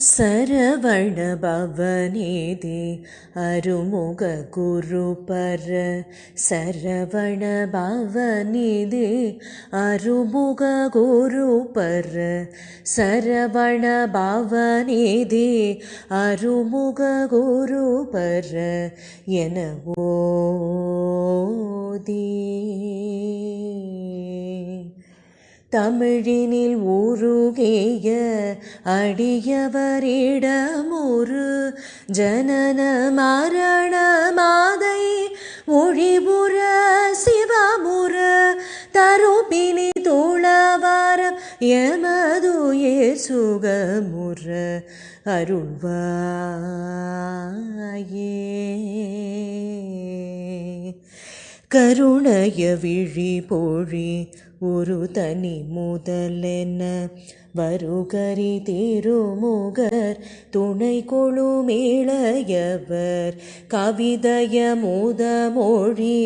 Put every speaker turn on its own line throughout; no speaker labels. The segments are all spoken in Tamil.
சரவண பவனேதி அருமுக குரு பர சரவண பவனிதி அருமுக குரு பர சரவண பவனிதி அருமுக குரு பர என ஓதி தமிழினில் ஊருகேய அடியவரிடமுரு ஜனன மரண மாதை மொழிபுற சிவமுற தருபினி தோழவாரம் எமதுயிர் சுகமுற அருள்வாயே. கருணைய விழி பொழி ஒரு தனி முதலென வருகரி திருமுகர் துணை கொழு மேளையவர் கவிதய மூத மொழி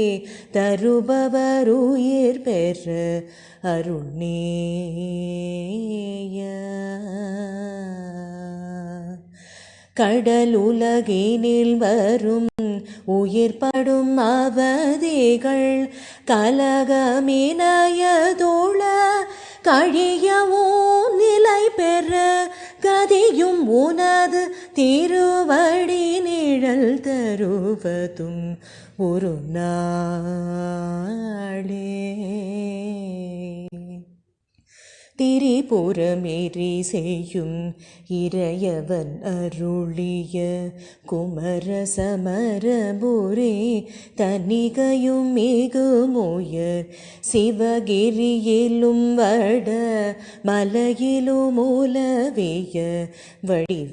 தருபவர் உயிர் பெற அருள்நேய கடலுலகினில் வரும் உயிர்படும் அவதிகள் கலகமினயதோழ கழியவும் நிலை பெற கதியும் உனது திருவடி நிழல் தருவதும் ஒரு நாளே. திரிபுரமேறி செய்யும் இறையவன் அருளிய குமர சமரபுரே தனிகையும் மிகுமுயர் சிவகிரியிலும் வட மலையிலும் உலவிய வடிவேல்.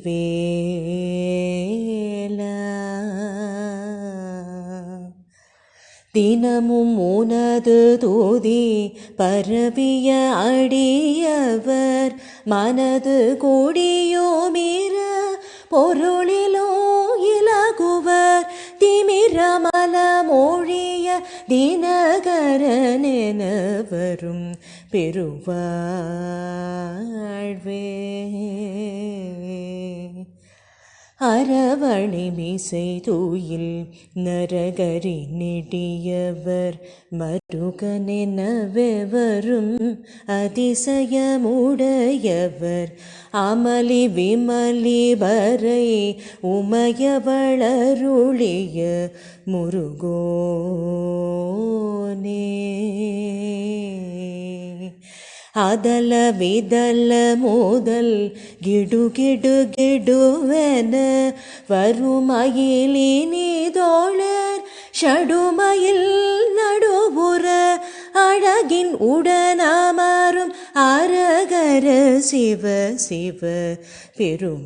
தினமும் உனது தூதி பரவிய அடியவர். மனது கூடியோமிர பொருளிலோ இலகுவர். திமிரமல மொழிய தினகரனென வரும் பெருவாழ்வே. அரவணை மீசை தூயில் நரகரி நெடியவர் மருகனெனவெவரும் அதிசயமுடையவர். அமளி விமலி வரை உமையவளருளிய முருகோனே. அதல விதல மோதல் கிடு கிடு கிடுவென வருமயிலினி தோழர் ஷடுமயில் நடுபுற அழகின் உடனமரும் அரகர சிவ சிவ பெருமாளே